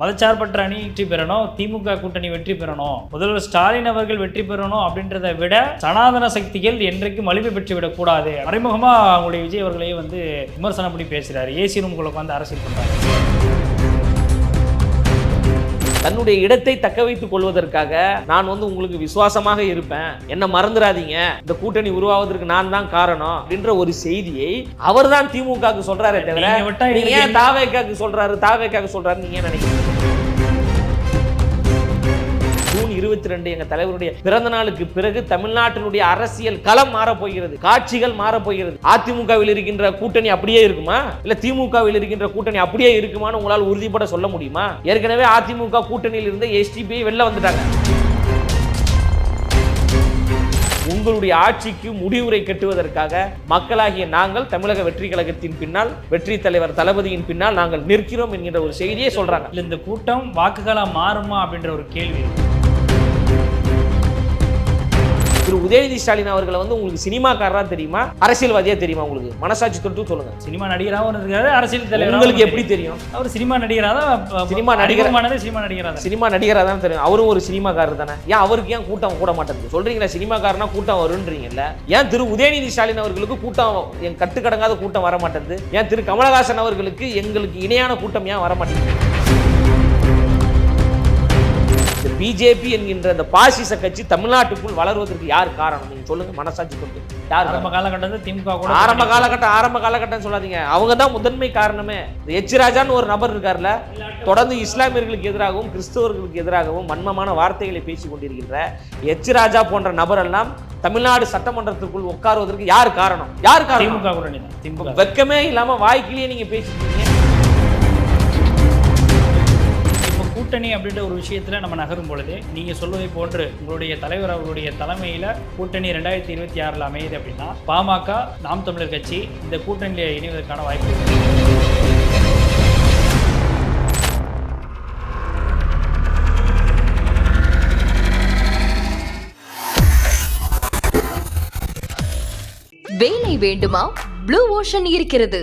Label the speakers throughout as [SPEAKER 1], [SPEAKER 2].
[SPEAKER 1] மதச்சார்பற்ற அணி வெற்றி பெறணும் திமுக கூட்டணி வெற்றி பெறணும். முதல்வர் ஸ்டாலின் அவர்கள் வெற்றி பெறணும் அப்படின்றத விட சனாதன சக்திகள் என்றைக்கும் வலிமை பெற்று விடக்கூடாது மறைமுகமா அவங்களுடைய விஜய் அவர்களையே வந்து விமர்சனம் பண்ணி பேசுறாரு. ஏசி ரூம்குள்ள உட்காந்து அரசியல் பண்றாரு.
[SPEAKER 2] தன்னுடைய இடத்தை தக்க வைத்துக் கொள்வதற்காக நான் வந்து உங்களுக்கு விசுவாசமாக இருப்பேன். என்ன மறந்துடாதீங்க. இந்த கூட்டணி உருவாவதற்கு நான் தான் காரணம் அப்படின்ற ஒரு செய்தியை அவர் தான் திமுகவுக்கு சொல்றாரே தவிர
[SPEAKER 1] நீங்க
[SPEAKER 2] ஏன் தாவேக்காக்கு சொல்றாரு தாவேக்காக்கு சொல்றாரு நீங்க நினைக்கிறீங்க? ஜூன் இருபத்தி ரெண்டு எங்க தலைவருடைய பிறந்த நாளுக்கு பிறகு தமிழ்நாட்டினுடைய அரசியல் களம் மாறப்போகிறது காட்சிகள் மாறப்போகிறது. அதிமுகவில் இருக்கின்ற கூட்டணி அப்படியே இருக்குமா? இல்ல திமுகவில் இருக்கின்ற கூட்டணி அப்படியே இருக்குமான்னு உங்களால் உறுதிப்பட சொல்ல முடியுமா? ஏற்கனவே அதிமுக கூட்டணியில் இருந்து எஸ்டிபி வெளில வந்துட்டாங்க. உங்களுடைய ஆட்சிக்கு முடிவுரை கட்டுவதற்காக மக்களாகிய நாங்கள் தமிழக வெற்றி கழகத்தின் பின்னால் வெற்றி தலைவர் தளபதியின் பின்னால் நாங்கள் நிற்கிறோம் என்கின்ற ஒரு செய்தியை சொல்றாங்க.
[SPEAKER 1] இந்த கூட்டம் வாக்குகளா மாறுமா அப்படின்ற ஒரு கேள்வி இருக்கு.
[SPEAKER 2] திரு உதயநிதி ஸ்டாலின் அவர்களை வந்து உங்களுக்கு சினிமாக்காரரா தெரியுமா? அரசியல்வாதியா தெரியுமா உங்களுக்கு? மனசாட்சி தொட்டு சொல்லுங்க.
[SPEAKER 1] சினிமா நடிகராகவும் இருக்காரு அரசியல் தலைவர்
[SPEAKER 2] உங்களுக்கு எப்படி தெரியும்?
[SPEAKER 1] அவர் சினிமா நடிகரா தான்
[SPEAKER 2] சினிமா நடிகர்.
[SPEAKER 1] அதிகமானதே சினிமா நடிகரா
[SPEAKER 2] சினிமா நடிகரா தான் தெரியும். அவரும் ஒரு சினிமாக்காரர் தானே. ஏன் அவருக்கு ஏன் கூட்டம் கூட மாட்டேங்குது? சொல்றீங்களா சினிமாக்காரனா கூட்டம் வருன்றீங்கல்ல ஏன் திரு உதயநிதி ஸ்டாலின் அவர்களுக்கு கூட்டம் என் கட்டுக்கடங்காத கூட்டம் வர மாட்டேங்குது ஏன் திரு கமலஹாசன் அவர்களுக்கு எங்களுக்கு இணையான கூட்டம் ஏன் வர மாட்டேங்குது பிஜேபி என்கின்ற இந்த பாசிச கட்சி தமிழ்நாட்டுக்குள் வளருவதற்கு யார் காரணம்? நீங்க சொல்லுங்க மனசாட்சி கொண்டு யார்?
[SPEAKER 1] ஆரம்ப காலகட்டத்தில் திமுக கூட
[SPEAKER 2] ஆரம்ப காலகட்டம் ஆரம்ப காலகட்டம் சொல்லாதீங்க. அவங்க தான் முதன்மை காரணமே. எச் ராஜான்னு ஒரு நபர் இருக்கார்ல தொடர்ந்து இஸ்லாமியர்களுக்கு எதிராகவும் கிறிஸ்தவர்களுக்கு எதிராகவும் வன்மமான வார்த்தைகளை பேசிக் கொண்டிருக்கின்ற எச் ராஜா போன்ற நபரெல்லாம் தமிழ்நாடு சட்டமன்றத்துக்குள் உட்காருவதற்கு யார் காரணம்? யார் காரணம்?
[SPEAKER 1] திமுக
[SPEAKER 2] வெக்கமே இல்லாம வாய்க்கிலேயே நீங்க பேசிட்டீங்க
[SPEAKER 1] கூட்டணி அப்படின்ற ஒரு விஷயத்தில் நம்ம நகரும் பொழுது நீங்கள் சொல்வதை போன்று உங்களுடைய தலைவர் அவருடைய தலைமையில் கூட்டணி ரெண்டாயிரத்தி இருபத்தி ஆறில் அமையுது அப்படின்னா பாமக நாம் தமிழர் கட்சி இந்த கூட்டணியில் இணைவதற்கான வாய்ப்பு இருக்கு.
[SPEAKER 3] வேலை வேண்டுமா? ப்ளூ ஓஷன் இருக்கிறது.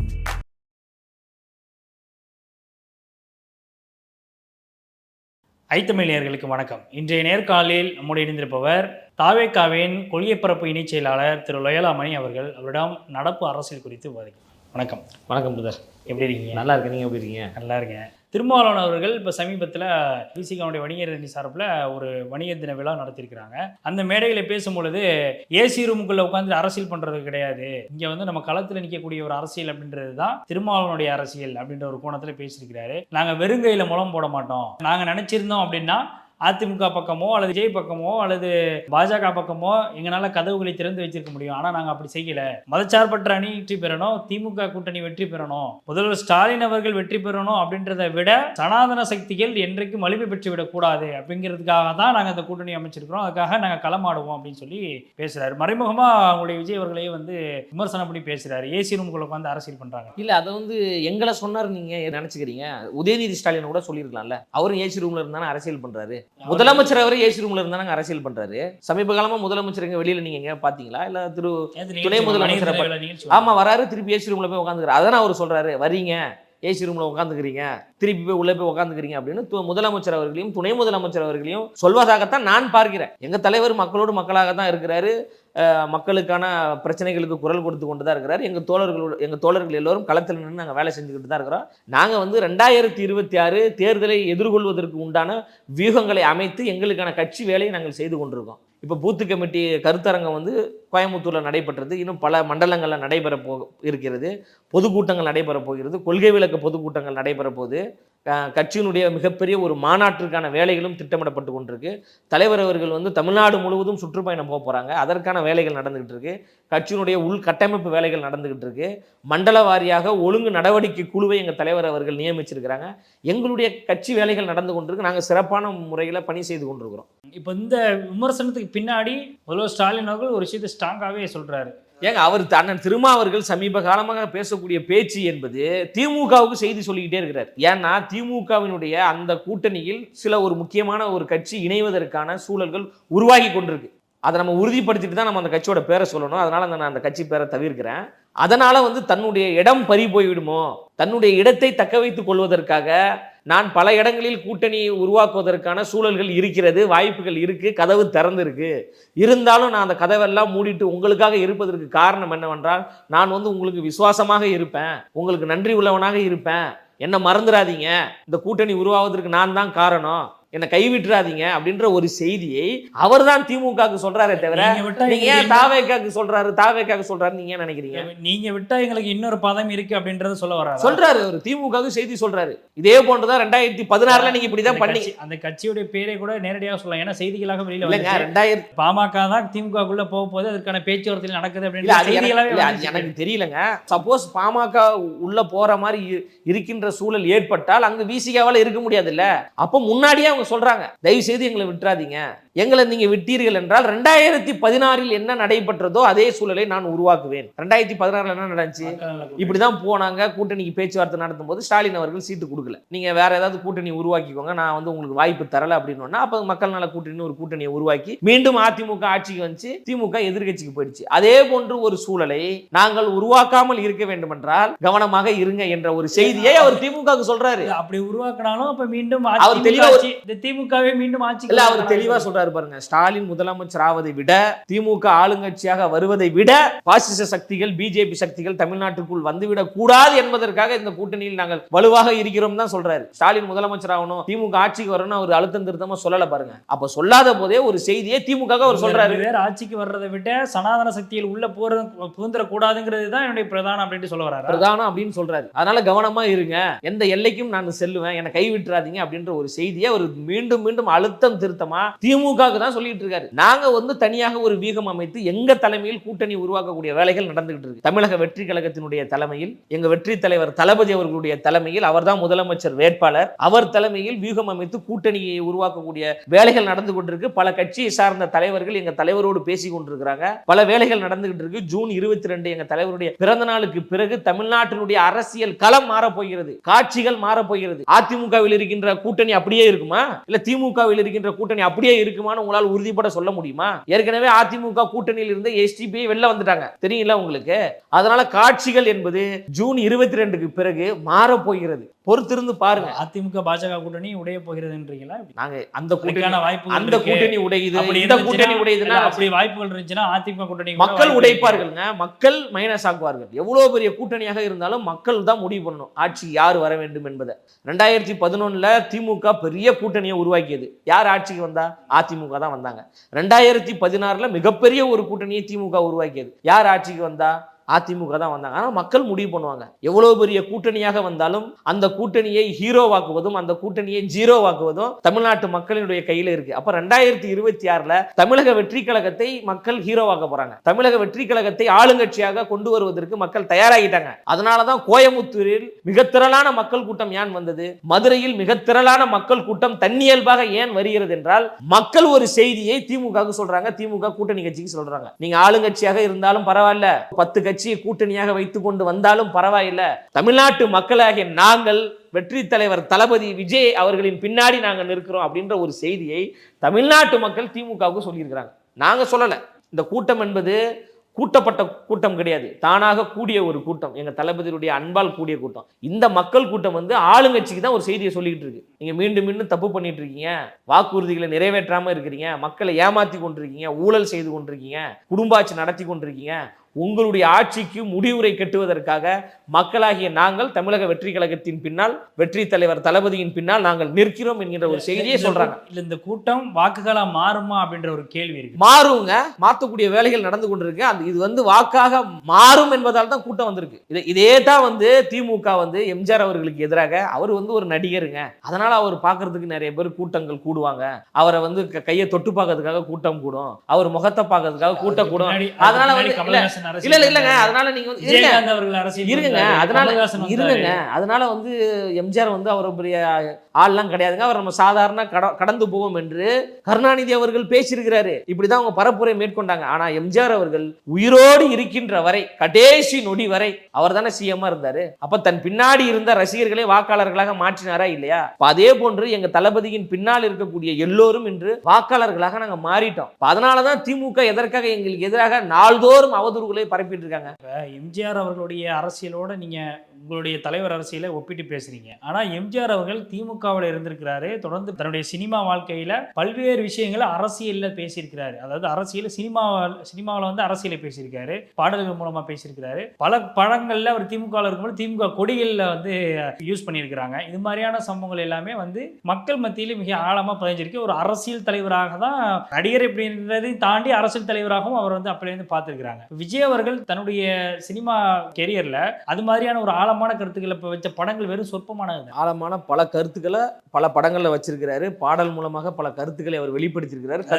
[SPEAKER 1] ஐத்தமிழியர்களுக்கு வணக்கம். இன்றைய நேர்காணலில் நம்முடைய இணைந்திருப்பவர் தாவேக்காவின் கொள்கை பரப்பு இணைச் செயலாளர் திரு லொயலாமணி அவர்கள் அவரிடம் நடப்பு அரசியல் குறித்து விவாதிக்கும் வணக்கம்.
[SPEAKER 2] வணக்கம் பிரதர்.
[SPEAKER 1] எப்படி இருக்கீங்க?
[SPEAKER 2] நல்லா இருக்கு நீங்க எப்படி இருக்கீங்க?
[SPEAKER 1] நல்லா இருக்கேன். திருமாவளவன் அவர்கள் இப்போ சமீபத்தில் விசிகாவுடைய வணிகர் அணி சார்பில் ஒரு வணிகர் தின விழா நடத்தியிருக்கிறாங்க. அந்த மேடையில் பேசும்பொழுது ஏசி ரூமுக்குள்ளே உட்காந்து அரசியல் பண்ணுறது கிடையாது. இங்கே வந்து நம்ம களத்தில் நிற்கக்கூடிய ஒரு அரசியல் அப்படின்றது தான் திருமாவளவனுடைய அரசியல் அப்படின்ற ஒரு கோணத்தில் பேசியிருக்கிறாரு. நாங்கள் வெறுங்கையில் முளம் போட மாட்டோம். நாங்கள் நினச்சிருந்தோம் அப்படின்னா அதிமுக பக்கமோ அல்லது விஜய் பக்கமோ அல்லது பாஜக பக்கமோ எங்களால் கதவுகளை திறந்து வச்சிருக்க முடியும். ஆனால் நாங்கள் அப்படி செய்யல. மதச்சார்பற்ற அணி வெற்றி பெறணும் திமுக கூட்டணி வெற்றி பெறணும் முதல்வர் ஸ்டாலின் அவர்கள் வெற்றி பெறணும் அப்படின்றத விட சனாதன சக்திகள் என்றைக்கும் வலிமை பெற்று விடக்கூடாது அப்படிங்கிறதுக்காக தான் நாங்கள் இந்த கூட்டணி அமைச்சிருக்கிறோம். அதுக்காக நாங்கள் களமாடுவோம் அப்படின்னு சொல்லி பேசுறாரு. மறைமுகமாக அவங்களுடைய விஜய் அவர்களையே வந்து விமர்சனம் பண்ணி பேசுறாரு. ஏசி ரூமுக்குள்ள உட்காந்து அரசியல் பண்றாங்க.
[SPEAKER 2] இல்லை அதை வந்து எங்களை சொன்னார் நீங்க நினைச்சுக்கிறீங்க? உதயநிதி ஸ்டாலின் கூட சொல்லியிருக்கலாம்ல. அவரும் ஏசி ரூம்ல இருந்தானே அரசியல் பண்றாரு. முதலமைச்சர் அவரே ஏசி ரூம்ல இருந்தாங்க அரசியல் பண்றாரு. சமீப காலமா முதலமைச்சர் எங்க வெளியில நீங்க எங்க பாத்தீங்களா? இல்ல திரு துணை முதலமைச்சரை ஆமா வராரு திருப்பி ஏசி ரூம்ல போய் உட்காந்துக்கிறாரு. அதான் அவர் சொல்றாரு. வரீங்க. ஏசி ரூம்ல உட்காந்துக்கிறீங்க திருப்பி போய் உள்ளே போய் உட்காந்துக்கிறீங்க அப்படின்னு து- முதலமைச்சர் அவர்களையும் துணை முதலமைச்சர் அவர்களையும் சொல்வதாகத்தான் நான் பார்க்கிறேன். எங்கள் தலைவர் மக்களோடு மக்களாக தான் இருக்கிறாரு மக்களுக்கான பிரச்சனைகளுக்கு குரல் கொடுத்து கொண்டு தான் இருக்கிறார். எங்கள் தோழர்களோட எங்கள் தோழர்கள் எல்லோரும் களத்தில் நின்று நாங்கள் வேலை செஞ்சுக்கிட்டு தான் இருக்கிறோம். நாங்கள் வந்து ரெண்டாயிரத்தி இருபத்தி ஆறு தேர்தலை எதிர்கொள்வதற்கு உண்டான வியூகங்களை அமைத்து எங்களுக்கான கட்சி வேலையை நாங்கள் செய்து கொண்டிருக்கோம். இப்போ பூத்து கமிட்டி கருத்தரங்கம் வந்து கோயம்புத்தூரில் நடைபெற்றது. இன்னும் பல மண்டலங்களில் நடைபெற போ இருக்கிறது. பொதுக்கூட்டங்கள் நடைபெற போகிறது. கொள்கை விளக்க பொதுக்கூட்டங்கள் நடைபெற போது கட்சியினுடைய மிகப்பெரிய ஒரு மாநாட்டிற்கான வேலைகளும் திட்டமிடப்பட்டு கொண்டிருக்கு. தலைவர் அவர்கள் வந்து தமிழ்நாடு முழுவதும் சுற்றுப்பயணம் போக போகிறாங்க அதற்கான வேலைகள் நடந்துகிட்டு இருக்கு. கட்சியினுடைய உள்கட்டமைப்பு வேலைகள் நடந்துகிட்டு இருக்கு. மண்டல வாரியாக ஒழுங்கு நடவடிக்கை குழுவை எங்கள் தலைவர் அவர்கள் நியமிச்சிருக்கிறாங்க. எங்களுடைய கட்சி வேலைகள் நடந்து கொண்டிருக்கு. நாங்கள் சிறப்பான முறையில் பணி செய்து கொண்டிருக்கிறோம்.
[SPEAKER 1] இப்போ இந்த விமர்சனத்துக்கு பின்னாடி முதல்வர் ஸ்டாலின் அவர்கள் ஒரு விஷயத்தை ஸ்ட்ராங்காகவே சொல்கிறாரு
[SPEAKER 2] ஏங்க அவர் அண்ணன் திருமாவர்கள் சமீப காலமாக பேசக்கூடிய பேச்சு என்பது திமுகவுக்கு செய்தி சொல்லிக்கிட்டே இருக்கிறார். ஏன்னா திமுகவினுடைய அந்த கூட்டணியில் சில ஒரு முக்கியமான ஒரு கட்சி இணைவதற்கான சூழல்கள் உருவாகி கொண்டிருக்கு. அதை நம்ம உறுதிப்படுத்திட்டு தான் நம்ம அந்த கட்சியோட பேரை சொல்லணும். அதனால அந்த நான் அந்த கட்சி பேரை தவிர்க்கிறேன். அதனால வந்து தன்னுடைய இடம் பறி போய்விடுமோ தன்னுடைய இடத்தை தக்க வைத்துக் கொள்வதற்காக நான் பல இடங்களில் கூட்டணியை உருவாக்குவதற்கான சூழல்கள் இருக்கிறது வாய்ப்புகள் இருக்குது கதவு திறந்திருக்கு. இருந்தாலும் நான் அந்த கதவெல்லாம் மூடிட்டு உங்களுக்காக இருப்பதற்கு காரணம் என்னவென்றால் நான் வந்து உங்களுக்கு விசுவாசமாக இருப்பேன் உங்களுக்கு நன்றி உள்ளவனாக இருப்பேன். என்னை மறந்துடாதீங்க. இந்த கூட்டணி உருவாவதற்கு நான் தான் காரணம். என்னை கைவிட்டுறாதீங்க அப்படின்ற ஒரு செய்தியை அவர்தான் திமுகவுக்கு சொல்றாரே தவிர
[SPEAKER 1] நீங்க
[SPEAKER 2] ஏன் தாவேக்காக்கு சொல்றாரு தாவேக்காக்கு சொல்றாரு நீங்க ஏன் நினைக்கிறீங்க?
[SPEAKER 1] நீங்க விட்டா எங்களுக்கு இன்னொரு பதம் இருக்கு அப்படின்றத சொல்ல வராரு?
[SPEAKER 2] சொல்றாரு அவர். திமுகவுக்கு செய்தி சொல்றாரு. இதே போன்றுதான் ரெண்டாயிரத்தி பதினாறுல நீங்க இப்படிதான் பண்ணி
[SPEAKER 1] அந்த கட்சியுடைய பேரை கூட நேரடியாக சொல்லலாம். ஏன்னா செய்திகளாக வெளியில
[SPEAKER 2] இல்லைங்க. ரெண்டாயிரத்தி
[SPEAKER 1] பாமக தான் திமுகக்குள்ள போக போது அதற்கான பேச்சுவார்த்தையில் நடக்குது
[SPEAKER 2] இல்ல
[SPEAKER 1] அப்படின்னு
[SPEAKER 2] எனக்கு இல்ல, தெரியலங்க. சப்போஸ் பாமக உள்ள போற மாதிரி இருக்கின்ற சூழல் ஏற்பட்டால் அங்க விசிகாவால இருக்க முடியாதுல்ல. அப்ப முன்னாடியே அவங்க சொல்றாங்க. தயவு செய்து எங்களை விட்டுறாதீங்க. எங்களை நீங்க விட்டீர்கள் என்றால் ரெண்டாயிரத்தி பதினாறில் என்ன நடைபெற்றதோ அதே சூழலை நான் உருவாக்குவேன். ரெண்டாயிரத்தி பதினாறுல என்ன நடந்துச்சு?
[SPEAKER 1] கூட்டணி.
[SPEAKER 2] இப்படிதான் போனாங்க. கூட்டணிக்கு பேச்சுவார்த்தை நடத்தும் போது ஸ்டாலின் அவர்கள் சீட்டு கொடுக்கல. நீங்க வேற ஏதாவது கூட்டணி உருவாக்கிக்கோங்க. நான் வந்து உங்களுக்கு வாய்ப்பு தரல அப்படின்னு அப்ப மக்கள் நல கூட்டணி ஒரு கூட்டணியை உருவாக்கி மீண்டும் அதிமுக ஆட்சிக்கு வந்துச்சு திமுக எதிர்க்கட்சிக்கு போயிடுச்சு. அதே போன்று ஒரு சூழலை நாங்கள் உருவாக்காமல் இருக்க வேண்டுமென்றால் கவனமாக இருங்க என்ற ஒரு செய்தியை அவர் திமுகவுக்கு சொல்றாரு.
[SPEAKER 1] அப்படி உருவாக்கினாலும் அப்ப மீண்டும்
[SPEAKER 2] அவர் தெளிவா
[SPEAKER 1] இந்த திமுகவே மீண்டும் ஆட்சி
[SPEAKER 2] இல்ல அவர் தெளிவா சொல்றாரு பாருங்க. ஸ்டாலின் முதலமைச்சர் ஆவதை விட திமுக ஆளுங்கட்சியாக வருவதை விட பாசிச சக்திகள் பிஜேபி சக்திகள் தமிழ்நாட்டுக்குள் வந்துவிடக் கூடாது என்பதற்காக இந்த கூட்டணியில் நாங்கள் வலுவாக இருக்கிறோம் தான் சொல்றாரு. ஸ்டாலின் முதலமைச்சர் ஆகணும் திமுக ஆட்சிக்கு வரணும் அவர் அழுத்தம் திருத்தமா சொல்லல பாருங்க. அப்ப சொல்லாத போதே ஒரு செய்தியை திமுக அவர் சொல்றாரு.
[SPEAKER 1] வேற ஆட்சிக்கு வர்றதை விட சனாதன சக்தியில் உள்ள போற புகுந்துட கூடாதுங்கிறது தான் என்னுடைய பிரதானம் அப்படின்ட்டு சொல்ல வராரு
[SPEAKER 2] பிரதானம் அப்படின்னு சொல்றாரு. அதனால கவனமா இருங்க. எந்த எல்லைக்கும் நான் செல்லுவேன். என்னை கைவிட்டுறாதீங்க அப்படின்ற ஒரு செய்தியை அவர் மீண்டும் மீண்டும் அழுத்தம் திருத்தமா? திமுகவுக்கு தான் சொல்லிட்டு இருக்காரு. நாங்க வந்து தனியாக ஒரு வீகம் அமைத்து எங்க தலைமையில் கூட்டணி உருவாக்கக்கூடிய வேலைகள் நடந்துகிட்டு இருக்கு. தமிழக வெற்றி கழகத்தினுடைய தலைமையில் எங்க வெற்றி தலைவர் தளபதி அவர்களுடைய தலைமையில் அவர்தான் முதலமைச்சர் வேட்பாளர் அவர் தலைமையில் வியூகம் அமைத்து கூட்டணியை உருவாக்கக்கூடிய வேலைகள் நடந்து கொண்டிருக்கு. பல கட்சியை சார்ந்த தலைவர்கள் எங்க தலைவரோடு பேசி கொண்டிருக்கிறாங்க. பல வேலைகள் நடந்துகிட்டு இருக்கு. ஜூன் இருபத்தி ரெண்டு எங்க தலைவருடைய பிறந்த நாளுக்கு பிறகு தமிழ்நாட்டினுடைய அரசியல் களம் மாறப்போகிறது. காட்சிகள் மாறப்போகிறது. அதிமுகவில் இருக்கின்ற கூட்டணி அப்படியே இருக்குமா? இல்ல திமுகவில் இருக்கின்ற கூட்டணி அப்படியே இருக்குமான்னு உங்களால் உறுதிப்பட சொல்ல முடியுமா? ஏற்கனவே அதிமுக கூட்டணியில் இருந்து எஸ்டிபி வெளில வந்துட்டாங்க. தெரியல உங்களுக்கு? அதனால காட்சிகள் என்பது ஜூன் இருபத்தி ரெண்டுக்கு பிறகு மாறப்போகிறது பொறுத்திருந்து பாருங்க.
[SPEAKER 1] அதிமுக பாஜக கூட்டணி உடைய போகிறதுன்றீங்களா?
[SPEAKER 2] நாங்க அந்த கூட்டணி
[SPEAKER 1] அதுக்கான வாய்ப்புகள்
[SPEAKER 2] அந்த. கூட்டணி உடையுது இந்த கூட்டணி உடையுதுன்னா
[SPEAKER 1] அப்படி வாய்ப்புகள் இருந்துச்சுன்னா அதிமுக கூட்டணி கூட
[SPEAKER 2] மக்கள்
[SPEAKER 1] வாய்ப்பு
[SPEAKER 2] உடைப்பார்கள்ங்க. மக்கள் மைனஸ் ஆக்குவார்கள். எவ்வளவு பெரிய கூட்டணியாக இருந்தாலும் மக்கள் தான் முடிவு பண்ணணும். ஆட்சி யார் வர வேண்டும் என்பதை. ரெண்டாயிரத்தி பதினொன்னுல திமுக பெரிய கூட்டணியை உருவாக்கியது. யார் ஆட்சிக்கு வந்தா? அதிமுக தான் வந்தாங்க. ரெண்டாயிரத்தி பதினாறுல மிகப்பெரிய ஒரு கூட்டணியை திமுக உருவாக்கியது. யார் ஆட்சிக்கு வந்தா? அதிமுக தான் வந்தாங்க. ஆனால் மக்கள் முடிவு பண்ணுவாங்க. எவ்வளவு பெரிய கூட்டணியாக வந்தாலும் அந்த கூட்டணியை ஹீரோவாக்குவதும் அந்த கூட்டணியை ஜீரோவாக்குவதும் தமிழ்நாட்டு மக்களினுடைய கையில் இருக்கு. அப்போ ரெண்டாயிரத்தி இருபத்தி ஆறில் தமிழக வெற்றி கழகத்தை மக்கள் ஹீரோவாக்க போறாங்க. தமிழக வெற்றி கழகத்தை ஆளுங்கட்சியாக கொண்டு வருவதற்கு மக்கள் தயாராகிட்டாங்க. அதனாலதான் கோயமுத்தூரில் மிக திரளான மக்கள் கூட்டம் ஏன் வந்தது? மதுரையில் மிக திரளான மக்கள் கூட்டம் தன்னியல்பாக ஏன் வருகிறது என்றால் மக்கள் ஒரு செய்தியை திமுகவுக்கு சொல்றாங்க. திமுக கூட்டணி கட்சிக்கு சொல்றாங்க. நீங்க ஆளுங்கட்சியாக இருந்தாலும் பரவாயில்ல. பத்து கட்சி கட்சியை கூட்டணியாக வைத்து கொண்டு வந்தாலும் பரவாயில்லை. தமிழ்நாட்டு மக்களாகிய நாங்கள் வெற்றி தலைவர் தளபதி விஜய் அவர்களின் பின்னாடி நாங்கள் நிற்கிறோம் அப்படின்ற ஒரு செய்தியை தமிழ்நாட்டு மக்கள் திமுகவுக்கு சொல்லியிருக்கிறாங்க. நாங்க சொல்லலை. இந்த கூட்டம் என்பது கூட்டப்பட்ட கூட்டம் கிடையாது. தானாக கூடிய ஒரு கூட்டம். எங்க தளபதியுடைய அன்பால் கூடிய கூட்டம். இந்த மக்கள் கூட்டம் வந்து ஆளுங்கட்சிக்கு தான் ஒரு செய்தியை சொல்லிக்கிட்டு இருக்கு. நீங்க மீண்டும் மீண்டும் தப்பு பண்ணிட்டு இருக்கீங்க. வாக்குறுதிகளை நிறைவேற்றாம இருக்கிறீங்க. மக்களை ஏமாத்தி கொண்டிருக்கீங்க. ஊழல் செய்து கொண்டிருக்கீங்க. குடும்பாட்சி நடத்தி கொண்டிருக்கீங்க. உங்களுடைய ஆட்சிக்கு முடிவுரை கட்டுவதற்காக மக்களாகிய நாங்கள் தமிழக வெற்றி கழகத்தின் பின்னால் வெற்றி தலைவர் தளபதியின் பின்னால் நாங்கள் நிற்கிறோம் என்கிற ஒரு செய்தியை சொல்றாங்க.
[SPEAKER 1] இல்ல இந்த கூட்டம் வாக்குகளா மாறுமா அப்படின்ற ஒரு கேள்வி இருக்கு.
[SPEAKER 2] மாறுங்க. மாற்றக்கூடிய வேலைகள் நடந்து கொண்டிருக்கு. அந்த இது வந்து வாக்காக மாறும் என்பதால் தான் கூட்டம் வந்திருக்கு. இது இதே தான் வந்து திமுக வந்து எம்ஜிஆர் அவர்களுக்கு எதிராக அவர் வந்து ஒரு நடிகருங்க. அதனால அவர் பார்க்கறதுக்கு நிறைய பேர் கூட்டங்கள் கூடுவாங்க. அவரை வந்து கையை தொட்டு பார்க்கறதுக்காக கூட்டம் கூடும். அவர் முகத்தை பார்க்கறதுக்காக கூட்டம் கூடும். அதனால வந்து- இல்ல இல்ல இல்லங்க. அதனால நீங்க இருங்க. அதனால. இருங்க அதனால வந்து எம்ஜிஆர் வந்து அவர் பெரிய ஆள்லாம் கிடையாதுங்க. அவர் நம்ம சாதாரண கட- கடந்து போவோம் என்று கருணாநிதி அவர்கள் பேசியிருக்கிறாரு. இப்படிதான் அவங்க பரப்புரை மேற்கொண்டாங்க. ஆனா எம்ஜிஆர் அவர்கள் உயிரோடு இருக்கின்ற வரை கடைசி நொடி வரை அவர் தானே சிஎம்மா இருந்தாரு. அப்ப தன் பின்னாடி இருந்த ரசிகர்களை வாக்காளர்களாக மாற்றினாரா இல்லையா? அப்ப அதே போன்று எங்க தளபதியின் பின்னால் இருக்கக்கூடிய எல்லோரும் இன்று வாக்காளர்களாக நாங்க மாறிட்டோம். அதனாலதான் திமுக எதற்காக எங்களுக்கு எதிராக நாள்தோறும் பரப்பிட்டு இருக்காங்க.
[SPEAKER 1] எம்ஜிஆர் அவர்களுடைய அரசியலோட நீங்க உங்களுடைய தலைவர் அரசியலை ஒப்பிட்டு பேசுறீங்க. ஆனா எம்ஜிஆர் அவர்கள் திமுகவில் இருந்திருக்கிறாரு. தொடர்ந்து தன்னுடைய சினிமா வாழ்க்கையில பல்வேறு விஷயங்களை அரசியல்ல பேசியிருக்கிறாரு. அதாவது அரசியல் சினிமா சினிமாவில் வந்து அரசியலை பேசியிருக்காரு. பாடல்கள் மூலமா பேசியிருக்கிறாரு. பல படங்கள்ல அவர் திமுகவில் இருக்கும்போது திமுக கொடிகளில் வந்து யூஸ் பண்ணியிருக்கிறாங்க. இது மாதிரியான சம்பவங்கள் எல்லாமே வந்து மக்கள் மத்தியில் மிக ஆழமா பதிஞ்சிருக்கு. ஒரு அரசியல் தலைவராக தான் நடிகர் அப்படின்றதை தாண்டி அரசியல் தலைவராகவும் அவர் வந்து அப்படியே இருந்து பார்த்துருக்கிறாங்க. விஜய் அவர்கள் தன்னுடைய சினிமா கெரியர்ல அது மாதிரியான ஒரு ஆழ ஆழமான கருத்துக்களை இப்ப வச்ச படங்கள் வெறும் சொற்பமானது.
[SPEAKER 2] ஆழமான பல கருத்துக்களை பல படங்கள்ல வச்சிருக்கிறாரு. பாடல் மூலமாக பல கருத்துக்களை அவர்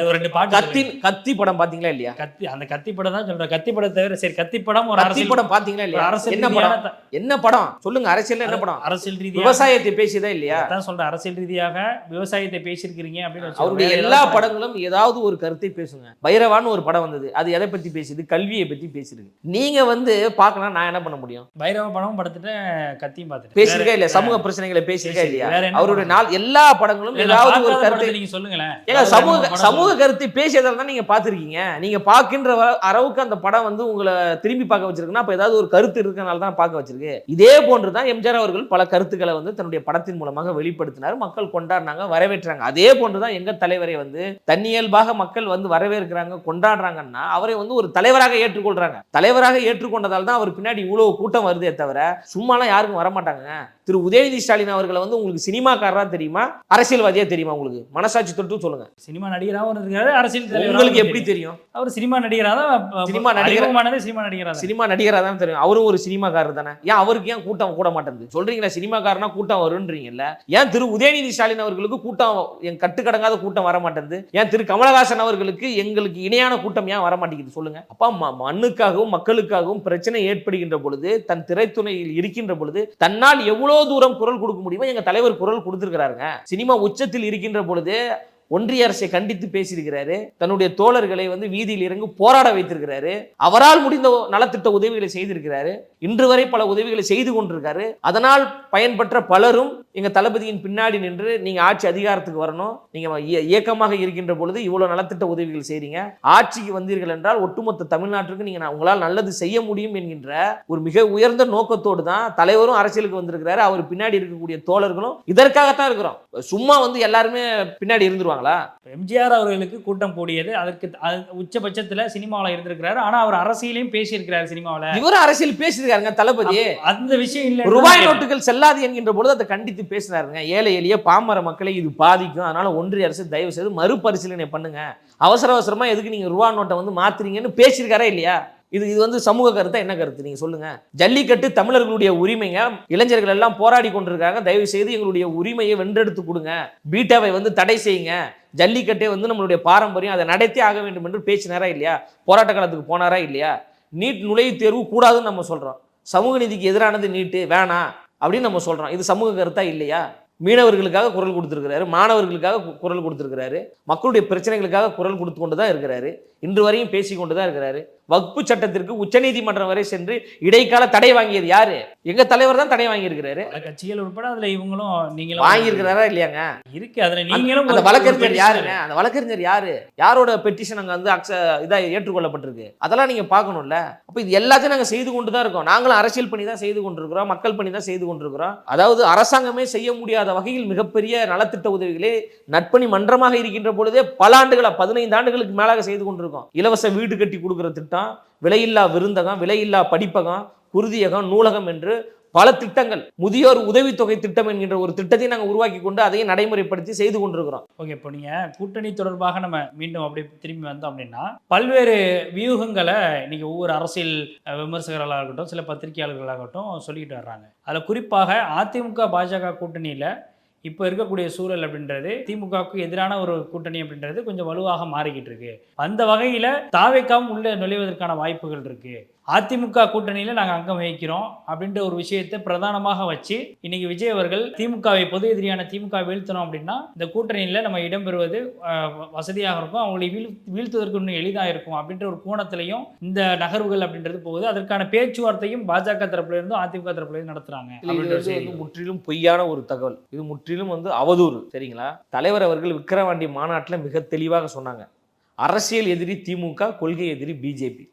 [SPEAKER 1] ஒரு ரெண்டு பாட்டு
[SPEAKER 2] கத்தி. கத்தி படம் பாத்தீங்களா இல்லையா?
[SPEAKER 1] கத்தி அந்த கத்தி படம் தான் சொல்றேன். கத்தி படம் தவிர சரி கத்தி படம் ஒரு அரசியல்
[SPEAKER 2] படம் பாத்தீங்களா
[SPEAKER 1] ஒரு
[SPEAKER 2] இல்லையா
[SPEAKER 1] அரசியல்
[SPEAKER 2] என்ன படம்? என்ன படம்? சொல்லுங்க அரசியல் என்ன படம்?
[SPEAKER 1] அரசியல் ரீதியாக
[SPEAKER 2] விவசாயத்தை பேசியதா இல்லையா?
[SPEAKER 1] தான் சொல்றேன். அரசியல் ரீதியாக விவசாயத்தை பேசியிருக்கிறீங்க அப்படின்னு.
[SPEAKER 2] அவருடைய எல்லா
[SPEAKER 1] படம்
[SPEAKER 2] படங்களும் ஏதாவது ஒரு கருத்தை பேசுங்க. பைரவான்னு ஒரு படம் வந்தது. அது எதை பத்தி பேசுது? கல்வியை பத்தி பேசுது நீங்க வந்து பார்க்கலாம் நான் என்ன பண்ண முடியும்?
[SPEAKER 1] பைரவ படமும் படத்துட்டு கத்தியும் பார்த்துட்டு
[SPEAKER 2] பேசியிருக்கா இல்லையா? சமூக பிரச்சனைகளை பேசியிருக்கா இல்லையா? அவருடைய? நாள் எல்லா படங்களும்
[SPEAKER 1] இல்ல,
[SPEAKER 2] ஏதாவது ஒரு கருத்தை.
[SPEAKER 1] நீங்க சொல்லுங்களேன்.
[SPEAKER 2] ஏங்க சமூக சமூக. கருத்தை பேசியதால தான் நீங்க பாத்திருக்கீங்க நீங்க பாக்கின்ற அளவுக்கு அந்த படம் வந்து உங்களை திரும்பி பார்க்க வச்சிருக்குன்னா அப்ப ஏதாவது ஒரு கருத்து இருக்கனால தான் பார்க்க வச்சிருக்கு. இதே போன்று தான் எம்ஜிஆர் அவர்கள் பல கருத்துக்களை வந்து தன்னுடைய படத்தின் மூலமாக வெளிப்படுத்தினார். மக்கள் கொண்டாடினாங்க வரவேற்றாங்க. அதே போன்று தான் எங்க தலைவரை வந்து தன்னியல்பாக மக்கள் வந்து வரவேற்கிறாங்க கொண்டாடுறாங்கன்னா அவரை வந்து ஒரு தலைவராக ஏற்றுக்கொள்றாங்க. தலைவராக ஏற்றுக்கொண்டதால் தான் அவர் பின்னாடி இவ்வளவு கூட்டம் வருதே தவிர சும்மாலாம் யாருக்கும் வரமாட்டாங்க. திரு உதயநிதி ஸ்டாலின் அவர்களை வந்து உங்களுக்கு சினிமாக்காரரா தெரியுமா? அரசியல்வாதியா தெரியுமா உங்களுக்கு? மனசாட்சி தொட்டு சொல்லுங்க.
[SPEAKER 1] சினிமா நடிகராகவும் இருக்காரு அரசியல்
[SPEAKER 2] உங்களுக்கு எப்படி. தெரியும்?
[SPEAKER 1] அவர் சினிமா நடிகரா தான்
[SPEAKER 2] சினிமா நடிகரா-
[SPEAKER 1] அறிமுகமானதே சினிமா நடிகரா தான்.
[SPEAKER 2] சினிமா நடிகரா தான் தெரியும். அவரும் ஒரு சினிமாக்காரர் தானே. ஏன் அவருக்கு ஏன் கூட்டம் கூட மாட்டேங்குது? சொல்றீங்களா சினிமாக்காரனா கூட்டம் வரும்ன்றீங்கல்ல. ஏன் திரு உதயநிதி ஸ்டாலின் அவர்களுக்கு கூட்டம் என் கட்டுக்கடங்காத கூட்டம் வர மாட்டேங்குது ஏன் திரு கமலஹாசன் அவர்களுக்கு எங்களுக்கு இணையான கூட்டம் ஏன் வர மாட்டேங்குது சொல்லுங்க. அப்பா மண்ணுக்காகவும் மக்களுக்காகவும் பிரச்சனை ஏற்படுகின்ற பொழுது தன் திரைத்துறையில் இருக்கின்ற பொழுது தன்னால் எவ்வளவு தூரம் குரல் கொடுக்க முடியுமோ? எங்கள் தலைவர் குரல் கொடுத்துருக்கிறாருங்க. சினிமா உச்சத்தில் இருக்கின்ற பொழுது ஒன்றிய அரசை கண்டித்து பேசியிருக்கிறாரு. தன்னுடைய தோழர்களை வந்து வீதியில் இறங்கி போராட வைத்திருக்கிறாரு. அவரால் முடிந்த நலத்திட்ட உதவிகளை செய்திருக்கிறாரு. இன்று வரை பல உதவிகளை செய்து கொண்டிருக்காரு. அதனால் பயன்பெற்ற பலரும் எங்க தளபதியின் பின்னாடி நின்று நீங்க ஆட்சி அதிகாரத்துக்கு வரணும். நீங்க இய- இயக்கமாக இருக்கின்ற பொழுது இவ்வளவு நலத்திட்ட உதவிகள் செய்றீங்க. ஆட்சிக்கு வந்தீர்கள் என்றால் ஒட்டுமொத்த தமிழ்நாட்டிற்கு நீங்க நான் உங்களால் நல்லது செய்ய முடியும் என்கின்ற ஒரு மிக உயர்ந்த நோக்கத்தோடு தான் தலைவரும் அரசியலுக்கு வந்திருக்கிறாரு. அவர் பின்னாடி இருக்கக்கூடிய தோழர்களும் இதற்காகத்தான் இருக்கிறோம். சும்மா வந்து எல்லாருமே பின்னாடி இருந்துருவாங்க. இருந்துருவாங்களா
[SPEAKER 1] எம்ஜிஆர் அவர்களுக்கு கூட்டம் கூடியது. அதற்கு அது உச்சபட்சத்துல சினிமாவில் இருந்திருக்கிறாரு. ஆனா அவர் அரசியலையும் பேசியிருக்கிறாரு சினிமாவில்.
[SPEAKER 2] இவரும் அரசியல் பேசியிருக்காருங்க தளபதி.
[SPEAKER 1] அந்த விஷயம் இல்லை
[SPEAKER 2] ரூபாய் நோட்டுகள் செல்லாது என்கின்ற பொழுது அதை கண்டித்து பேசினாருங்க ஏழை எளிய பாமர மக்களை இது பாதிக்கும். அதனால ஒன்றிய அரசு தயவு செய்து மறுபரிசீலனை பண்ணுங்க. அவசர அவசரமா எதுக்கு நீங்க ரூபா நோட்டை வந்து மாத்துறீங்கன்னு பேசியிருக்காரா இல்லையா? இது இது வந்து சமூக கருத்தை என்ன கருத்து? நீங்க சொல்லுங்க. ஜல்லிக்கட்டு தமிழர்களுடைய உரிமைங்க. இளைஞர்கள் எல்லாம் போராடி கொண்டிருக்காங்க. தயவு செய்து எங்களுடைய உரிமையை வென்றெடுத்து கொடுங்க. பீட்டாவை வந்து தடை செய்யுங்க. ஜல்லிக்கட்டே வந்து நம்மளுடைய பாரம்பரியம். அதை நடத்தி ஆக வேண்டும் என்று பேசினாரா இல்லையா? போராட்ட காலத்துக்கு போனாரா இல்லையா? நீட் நுழைவுத் தேர்வு கூடாதுன்னு நம்ம சொல்றோம். சமூக நீதிக்கு எதிரானது நீட்டு வேணாம் அப்படின்னு நம்ம சொல்றோம். இது சமூக கருத்தா இல்லையா? மீனவர்களுக்காக குரல் கொடுத்துருக்கிறாரு. மாணவர்களுக்காக குரல் கொடுத்துருக்கிறாரு. மக்களுடைய பிரச்சனைகளுக்காக குரல் கொடுத்து கொண்டு தான் இருக்கிறாரு. இன்று வரையும் பேசி கொண்டு தான் இருக்கிறாரு. வக்பு சட்டத்திற்கு உச்சநீதிமன்றம் வரை சென்று இடைக்கால தடை வாங்கியது யாரு? எங்க தலைவர் தான் தடை வாங்கியிருக்கிறாரு.
[SPEAKER 1] கட்சிகள் உட்பட அதுல இவங்களும் நீங்களும்
[SPEAKER 2] வாங்கியிருக்கிறாரா இல்லையாங்க?
[SPEAKER 1] இருக்கு. அதுல நீங்களும்
[SPEAKER 2] அந்த வழக்கறிஞர் யாருங்க? அந்த வழக்கறிஞர் யாரு? யாரோட பெட்டிஷன் அங்க வந்து அக்ச இதா ஏற்றுக்கொள்ளப்பட்டிருக்கு? அதெல்லாம் நீங்க பார்க்கணும்ல. அப்ப இது எல்லாத்தையும் நாங்க செய்து கொண்டு தான் இருக்கோம். நாங்களும் அரசியல் பண்ணி தான் செய்து கொண்டிருக்கிறோம். மக்கள் பண்ணி தான் செய்து கொண்டிருக்கிறோம். அதாவது அரசாங்கமே செய்ய முடியாத வகையில் மிகப்பெரிய நலத்திட்ட உதவிகளே நட்பணி மன்றமாக இருக்கின்ற பொழுதே பல ஆண்டுகளா பதினைந்து ஆண்டுகளுக்கு மேலாக செய்து கொண்டிருக்கோம் இலவச வீடு கட்டி கொடுக்குற திட்டம் விலையில்லா விருந்தகம் விலையில்லா படிப்பகம் குருதியகம் நூலகம் என்று பல திட்டங்கள். முதியோர் உதவித்தொகை திட்டம் என்கின்ற ஒரு திட்டத்தை நாங்கள் உருவாக்கி கொண்டு அதையும் நடைமுறைப்படுத்தி செய்து கொண்டிருக்கிறோம்.
[SPEAKER 1] ஓகே இப்போ நீங்கள் கூட்டணி தொடர்பாக நம்ம மீண்டும் அப்படி திரும்பி வந்தோம் அப்படின்னா பல்வேறு வியூகங்களை இன்னைக்கு ஒவ்வொரு அரசியல் விமர்சகர்களாக இருக்கட்டும் சில பத்திரிகையாளர்களாகட்டும் சொல்லிக்கிட்டு வர்றாங்க. அதில் குறிப்பாக அதிமுக பாஜக கூட்டணியில் இப்போ இருக்கக்கூடிய சூழல் அப்படின்றது திமுகவுக்கு எதிரான ஒரு கூட்டணி அப்படின்றது கொஞ்சம் வலுவாக மாறிக்கிட்டு இருக்கு. அந்த வகையில் தாவேக்காவும் உள்ள நுழைவதற்கான வாய்ப்புகள் இருக்கு. அதிமுக கூட்டணியில் நாங்கள் அங்கம் வகிக்கிறோம் அப்படின்ற ஒரு விஷயத்தை பிரதானமாக வச்சு இன்னைக்கு விஜய் அவர்கள் திமுகவை பொது எதிரியான திமுக வீழ்த்தணும் அப்படின்னா இந்த கூட்டணியில் நம்ம இடம்பெறுவது வசதியாக இருக்கும். அவங்களை வீழ் வீழ்த்துவதற்கு இன்னும் எளிதாக இருக்கும் அப்படின்ற ஒரு கோணத்திலையும் இந்த நகர்வுகள் அப்படின்றது போகுது. அதற்கான பேச்சுவார்த்தையும் பாஜக தரப்புல இருந்தும் அதிமுக தரப்புல நடத்துறாங்க
[SPEAKER 2] முற்றிலும் பொய்யான ஒரு தகவல். இது முற்றிலும் வந்து அவதூறு சரிங்களா? தலைவர் அவர்கள் விக்கிரவாண்டி மாநாட்டில் மிக தெளிவாக சொன்னாங்க. அரசியல் எதிரி திமுக கொள்கை எதிரி பிஜேபி.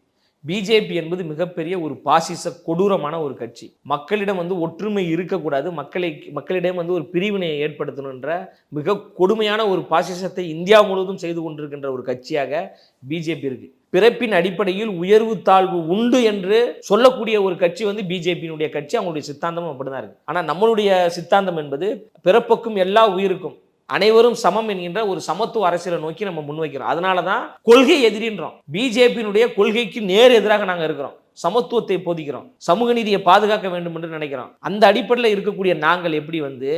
[SPEAKER 2] பிஜேபி என்பது மிகப்பெரிய ஒரு பாசிச கொடூரமான ஒரு கட்சி. மக்களிடம் வந்து ஒற்றுமை இருக்கக்கூடாது. மக்களை மக்களிடம் வந்து ஒரு பிரிவினையை ஏற்படுத்தணுன்ற மிக கொடுமையான ஒரு பாசிசத்தை இந்தியா முழுவதும் செய்து கொண்டிருக்கின்ற ஒரு கட்சியாக பிஜேபி இருக்கு. பிறப்பின் அடிப்படையில் உயர்வு தாழ்வு உண்டு என்று சொல்லக்கூடிய ஒரு கட்சி வந்து பிஜேபியினுடைய கட்சி. அவங்களுடைய சித்தாந்தமும் அப்படிதான் இருக்கு. ஆனால் நம்மளுடைய சித்தாந்தம் என்பது பிறப்புக்கும் எல்லா உயிருக்கும். அனைவரும் சமம் என்கின்ற ஒரு சமத்துவ அரசியலை நோக்கி நம்ம முன்வைக்கிறோம். அதனால தான் கொள்கை எதிரின்றோம். பிஜேபியினுடைய கொள்கைக்கு நேர் எதிராக நாங்கள் இருக்கிறோம். சமத்துவத்தை போதிக்கிறோம். சமூக நீதியை பாதுகாக்க வேண்டும் என்று நினைக்கிறோம். அந்த அடிப்படையில் இருக்கக்கூடிய நாங்கள் எப்படி வந்து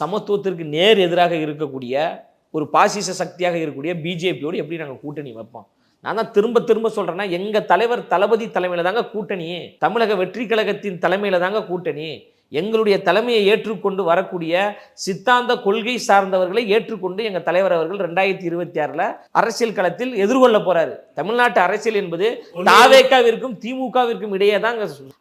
[SPEAKER 2] சமத்துவத்திற்கு நேர் எதிராக இருக்கக்கூடிய ஒரு பாசிச சக்தியாக இருக்கக்கூடிய பிஜேபியோடு எப்படி நாங்கள் கூட்டணி வைப்போம்? நான் தான் திரும்ப திரும்ப சொல்கிறேன்னா எங்கள் தலைவர் தளபதி தலைமையில் தாங்க கூட்டணி. தமிழக வெற்றி கழகத்தின் தலைமையில் தாங்க கூட்டணி. எங்களுடைய தலைமையை ஏற்றுக்கொண்டு வரக்கூடிய சித்தாந்த கொள்கை சார்ந்தவர்களை ஏற்றுக்கொண்டு எங்க தலைவர் அவர்கள் ரெண்டாயிரத்தி இருபத்தி ஆறுல அரசியல் களத்தில் எதிர்கொள்ள போறாரு. தமிழ்நாட்டு அரசியல் என்பது தாவேக்காவிற்கும் திமுகவிற்கும் இடையே தான்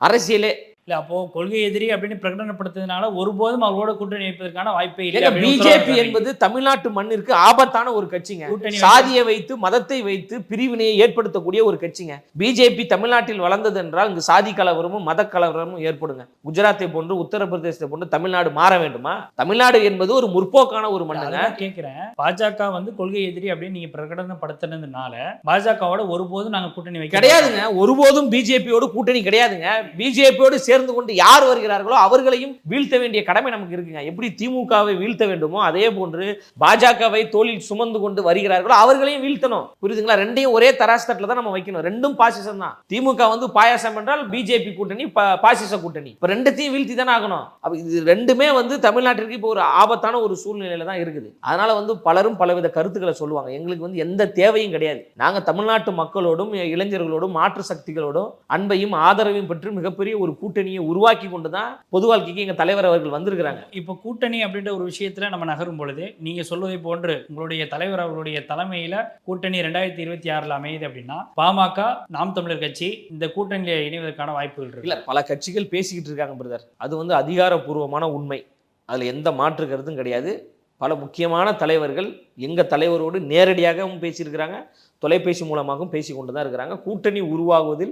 [SPEAKER 2] அரசியலே.
[SPEAKER 1] இல்ல அப்போ கொள்கை எதிரி அப்படின்னு பிரகடனப்படுத்துறதுனால ஒருபோதும் அவரோட கூட்டணி வைப்பதற்கான வாய்ப்பே இல்லை.
[SPEAKER 2] பிஜேபி. என்பது தமிழ்நாட்டு மண்ணிற்கு ஆபத்தான ஒரு கட்சிங்க. சாதியை வைத்து மதத்தை வைத்து பிரிவினையை ஏற்படுத்தக்கூடிய ஒரு கட்சிங்க. பிஜேபி தமிழ்நாட்டில் வளர்ந்தது என்றால் இங்கு சாதி கலவரமும் மத கலவரமும் ஏற்படுங்க. குஜராத்தை போன்று உத்தரப்பிரதேசத்தை போன்று தமிழ்நாடு மாற வேண்டுமா? தமிழ்நாடு என்பது ஒரு முற்போக்கான ஒரு மண்ணுங்க.
[SPEAKER 1] கேக்குறேன். பாஜக வந்து கொள்கை எதிரி அப்படின்னு நீங்க பிரகடனப்படுத்தினதுனால பாஜகவோட ஒருபோதும் நாங்க கூட்டணி வைக்க
[SPEAKER 2] கிடையாதுங்க. ஒருபோதும் பிஜேபியோடு கூட்டணி கிடையாதுங்க. பிஜேபியோடு சேர்ந்து கொண்டு யார் வருகிறார்களோ அவர்களையும் வீழ்த்த வேண்டிய கடமை நமக்கு இருக்குங்க. எப்படி திமுகவை வீழ்த்த வேண்டுமோ அதே போன்று பாஜகவை தோளில் சுமந்து கொண்டு வருகிறார்களோ அவர்களையும் வீழ்த்தணும். புரியுதுங்களா? ரெண்டையும் ஒரே தராசு தட்டில் தான் நம்ம வைக்கணும். ரெண்டும் பாசிசம் தான். திமுக வந்து பாயாசம் என்றால் பிஜேபி கூட்டணி பாசிச கூட்டணி. இப்போ ரெண்டுத்தையும் வீழ்த்தி தானே ஆகணும். அப்போ இது ரெண்டுமே வந்து தமிழ்நாட்டிற்கு இப்போ ஒரு ஆபத்தான ஒரு சூழ்நிலையில தான் இருக்குது. அதனால வந்து பலரும் பலவித கருத்துக்களை சொல்லுவாங்க. எங்களுக்கு வந்து எந்த தேவையும் கிடையாது. நாங்க தமிழ்நாட்டு மக்களோடும் இளைஞர்களோடும் மாற்று சக்திகளோடும் அன்பையும் ஆதரவையும் பெற்று மிகப்பெரிய ஒரு கூட்டணி கூட்டணியை உருவாக்கி கொண்டு தான் பொது வாழ்க்கைக்கு எங்க தலைவர் அவர்கள் வந்திருக்கிறாங்க.
[SPEAKER 1] இப்போ கூட்டணி அப்படின்ற ஒரு விஷயத்துல நம்ம நகரும் பொழுது நீங்க சொல்வதை போன்று உங்களுடைய தலைவர் அவருடைய தலைமையில கூட்டணி ரெண்டாயிரத்தி இருபத்தி ஆறுல அமையுது அப்படின்னா பாமக நாம் தமிழர் கட்சி இந்த கூட்டணியில இணைவதற்கான வாய்ப்புகள்
[SPEAKER 2] இல்ல
[SPEAKER 1] இருக்கு
[SPEAKER 2] பல கட்சிகள் பேசிக்கிட்டு இருக்காங்க பிரதர். அது வந்து அதிகாரப்பூர்வமான உண்மை. அதுல எந்த மாற்று கருத்தும் கிடையாது. பல முக்கியமான தலைவர்கள் எங்க தலைவரோடு நேரடியாகவும் பேசியிருக்கிறாங்க தொலைபேசி மூலமாகவும் பேசி கொண்டு தான் இருக்கிறாங்க. கூட்டணி உருவாகுவதில்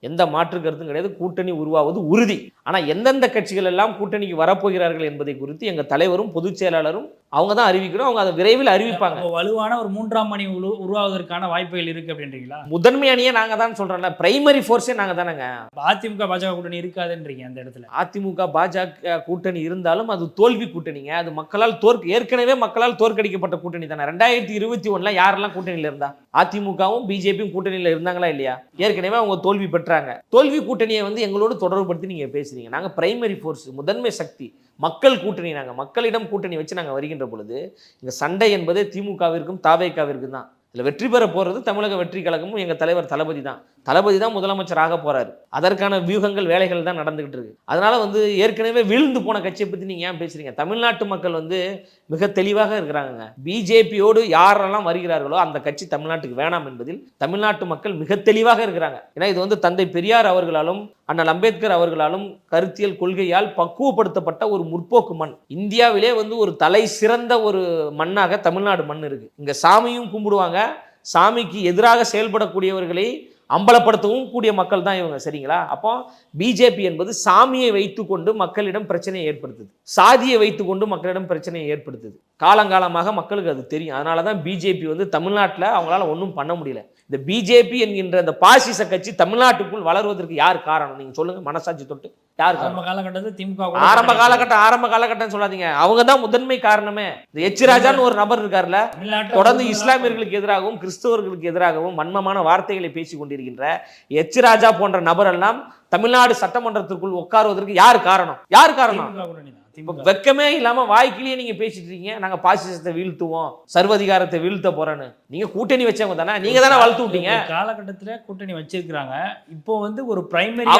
[SPEAKER 2] எந்த மாற்று கருத்தும் கிடையாது. கூட்டணி உருவாவது உறுதி. ஆனா எந்தெந்த கட்சிகள் எல்லாம் கூட்டணிக்கு வரப்போகிறார்கள் என்பதை குறித்து எங்க தலைவரும் பொதுச் செயலாளரும் அவங்க தான் அறிவிக்கணும். அவங்க அதை விரைவில் அறிவிப்பாங்க.
[SPEAKER 1] வலுவான ஒரு மூன்றாம் மணி உரு உருவாவதற்கான வாய்ப்புகள் இருக்கு அப்படின்றீங்களா?
[SPEAKER 2] முதன்மை அணியே நாங்க தான் சொல்றோம்ல. பிரைமரி ஃபோர்ஸே நாங்க தானேங்க.
[SPEAKER 1] அதிமுக பாஜக கூட்டணி இருக்காதுன்றீங்க அந்த இடத்துல.
[SPEAKER 2] அதிமுக பாஜக கூட்டணி இருந்தாலும் அது தோல்வி கூட்டணிங்க. அது மக்களால் தோற்க ஏற்கனவே மக்களால் தோற்கடிக்கப்பட்ட கூட்டணி தானே. ரெண்டாயிரத்தி இருபத்தி ஒண்ணுல யாரெல்லாம் கூட்டணியில இருந்தா? அதிமுகவும் பிஜேபியும் கூட்டணியில இருந்தாங்களா இல்லையா? ஏற்கனவே அவங்க தோல்வி பெற்றாங்க. தோல்வி கூட்டணியை வந்து எங்களோடு தொடர்புபடுத்தி நீங்க பேசுகிறீங்க நாங்கள் பிரைமரி ஃபோர்ஸ் முதன்மை சக்தி மக்கள் கூட்டணி நாங்கள் மக்களிடம் கூட்டணி வச்சு நாங்கள் வருகின்ற பொழுது இந்த சண்டை என்பதே திமுகவிற்கும் தாவேக்காவிற்கும் தான். இதில் வெற்றி பெற போகிறது தமிழக வெற்றி கழகமும் எங்கள் தலைவர் தளபதி தான். தளபதி தான் முதலமைச்சர் ஆக போகிறார் அதற்கான வியூகங்கள் வேலைகள் தான் நடந்துகிட்டு இருக்கு. அதனால் வந்து ஏற்கனவே வீழ்ந்து போன கட்சியை பற்றி நீங்கள் ஏன் பேசுகிறீங்க தமிழ்நாட்டு மக்கள் வந்து மிக தெளிவாக இருக்கிறாங்க பிஜேபியோடு யாரெல்லாம் வருகிறார்களோ அந்த கட்சி தமிழ்நாட்டுக்கு வேணாம் என்பதில் தமிழ்நாட்டு மக்கள் மிக தெளிவாக இருக்கிறாங்க. ஏன்னா இது வந்து தந்தை பெரியார் அவர்களாலும் அண்ணல் அம்பேத்கர் அவர்களாலும் கருத்தியல் கொள்கையால் பக்குவப்படுத்தப்பட்ட ஒரு முற்போக்கு மண். இந்தியாவிலே வந்து ஒரு தலை சிறந்த ஒரு மண்ணாக தமிழ்நாடு மண் இருக்கு. இங்க சாமியும் கும்பிடுவாங்க. சாமிக்கு எதிராக செயல்படக்கூடியவர்களை அம்பலப்படுத்தவும் கூடிய மக்கள் தான் இவங்க சரிங்களா? அப்போ பிஜேபி என்பது சாமியை வைத்துக்கொண்டு மக்களிடம் பிரச்சனையை ஏற்படுத்துது. சாதியை வைத்துக்கொண்டு மக்களிடம் பிரச்சனையை ஏற்படுத்துது. காலங்காலமாக மக்களுக்கு அது தெரியும். அதனால தான் பிஜேபி வந்து தமிழ்நாட்டில் அவங்களால ஒன்றும் பண்ண முடியல. இந்த பிஜேபி என்கின்ற இந்த பாசிச கட்சி தமிழ்நாட்டுக்குள் வளருவதற்கு யார் காரணம்? நீங்க சொல்லுங்க மனசாட்சி தொட்டு. யார்
[SPEAKER 1] ஆரம்ப காலகட்டத்தில் திமுக
[SPEAKER 2] ஆரம்ப காலகட்டம் ஆரம்ப காலகட்டம் சொல்லாதீங்க. அவங்க தான் முதன்மை காரணமே. இந்த எச் ராஜான்னு ஒரு நபர் இருக்கார்ல தொடர்ந்து இஸ்லாமியர்களுக்கு எதிராகவும் கிறிஸ்தவர்களுக்கு எதிராகவும் வன்மமான வார்த்தைகளை பேசிக் கொண்டிருக்கின்ற எச் ராஜா போன்ற நபரெல்லாம் தமிழ்நாடு சட்டமன்றத்திற்குள் உட்காருவதற்கு யார் காரணம்? யார் காரணம்? இப்ப வெக்கமே இல்லாம வாய்க்கிலேயே நீங்க பேசிட்டு இருக்கீங்க. நாங்க பாசிசத்தை வீழ்த்துவோம். சர்வதிகாரத்தை வீழ்த்த போறோன்னு. நீங்க கூட்டணி வச்சவங்க தானே? நீங்க தானே வளர்த்து விட்டீங்க.
[SPEAKER 1] காலகட்டத்துல கூட்டணி வச்சிருக்காங்க இப்போ வந்து ஒரு பிரைமரி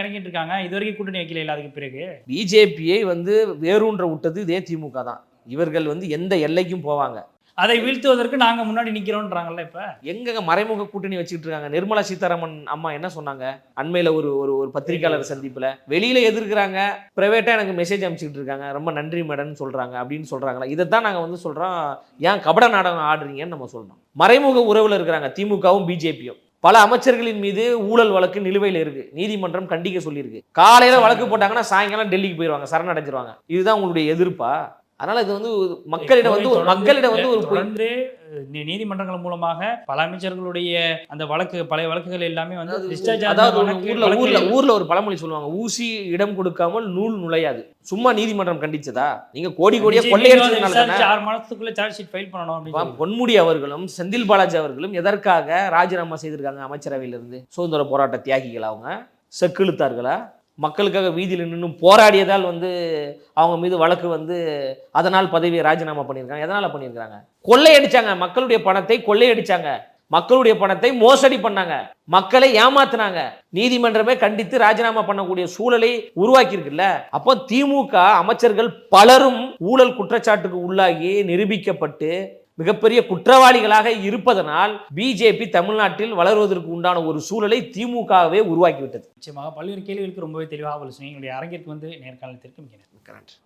[SPEAKER 1] இறங்கிட்டு இருக்காங்க. இது வரைக்கும் கூட்டணி வைக்கல இல்ல அதுக்கு பிறகு
[SPEAKER 2] பிஜேபியை வந்து வேரூன்ற விட்டது இதே திமுக தான். இவர்கள் வந்து எந்த எல்லைக்கும் போவாங்க.
[SPEAKER 1] அதை வீழ்த்துவதற்கு நாங்க முன்னாடி நிக்கிறோம்ன்றாங்கல்ல இப்ப?
[SPEAKER 2] எங்கங்க மறைமுக கூட்டணி வச்சுக்கிட்டு இருக்காங்க? நிர்மலா சீதாராமன் அம்மா என்ன சொன்னாங்க? அண்மையில ஒரு ஒரு ஒரு பத்திரிக்கையாளர் சந்திப்புல. வெளியில எதிர்க்கிறாங்க. பிரைவேட்டா எனக்கு மெசேஜ் அனுப்பிச்சிட்டு இருக்காங்க. ரொம்ப நன்றி மேடம்னு சொல்றாங்க அப்படின்னு சொல்றாங்களா? இதைத்தான் நாங்க வந்து சொல்றோம். ஏன் கபட நாடகம் ஆடுறீங்கன்னு நம்ம சொல்றோம். மறைமுக உறவுல இருக்கிறாங்க திமுகவும் பிஜேபியும். பல அமைச்சர்களின் மீது ஊழல் வழக்கு நிலுவையில் இருக்கு. நீதிமன்றம் கண்டிக்க சொல்லியிருக்கு. காலையில வழக்கு போட்டாங்கன்னா சாயங்காலம் டெல்லிக்கு போயிடுவாங்க சரணடைஞ்சிருவாங்க. இதுதான் உங்களுடைய எதிர்ப்பா? அதனால இது வந்து மக்களிடம் வந்து ஒரு மக்களிடம் வந்து ஒரு
[SPEAKER 1] தொடர்ந்து நீதிமன்றங்கள் மூலமாக பல அமைச்சர்களுடைய அந்த வழக்கு பழைய வழக்குகள் எல்லாமே வந்து
[SPEAKER 2] அதாவது ஊர்ல ஊர்ல ஊர்ல ஒரு பழமொழி சொல்லுவாங்க ஊசி இடம் கொடுக்காமல் நூல் நுழையாது. சும்மா நீதிமன்றம் கண்டிச்சதா? நீங்க கோடி கோடியா கொள்ளையடிச்சதுனால
[SPEAKER 1] ஆறு மாதத்துக்குள்ள சார்ஜ் ஷீட் ஃபைல் பண்ணணும் அப்படின்னு.
[SPEAKER 2] பொன்முடி அவர்களும் செந்தில் பாலாஜி அவர்களும் எதற்காக ராஜினாமா செய்திருக்காங்க அமைச்சரவையிலிருந்து? சுதந்திர போராட்ட தியாகிகள் அவங்க செக்கிழுத்தார்களா மக்களுக்காக வீதியில் நின்று போராடியதால் வந்து அவங்க மீது வழக்கு வந்து அதனால் பதவியை ராஜினாமா பண்ணியிருக்காங்க. எதனால் பண்ணியிருக்காங்க கொள்ளையடிச்சாங்க மக்களுடைய பணத்தை கொள்ளையடிச்சாங்க மக்களுடைய பணத்தை மோசடி பண்ணாங்க. மக்களை ஏமாத்தினாங்க. நீதிமன்றமே கண்டித்து ராஜினாமா பண்ணக்கூடிய சூழலை உருவாக்கியிருக்குல்ல? அப்போ திமுக அமைச்சர்கள் பலரும் ஊழல் குற்றச்சாட்டுக்கு உள்ளாகி நிரூபிக்கப்பட்டு மிகப்பெரிய குற்றவாளிகளாக இருப்பதனால் பிஜேபி தமிழ்நாட்டில் வளருவதற்கு உண்டான ஒரு சூழலை திமுகவே உருவாக்கிவிட்டது.
[SPEAKER 1] நிச்சயமாக பல்வேறு கேள்விகளுக்கு ரொம்பவே தெளிவாக எங்களுடைய அரங்கிற்கு வந்து நேர்காணலத்திற்கு மிக
[SPEAKER 2] நன்றி.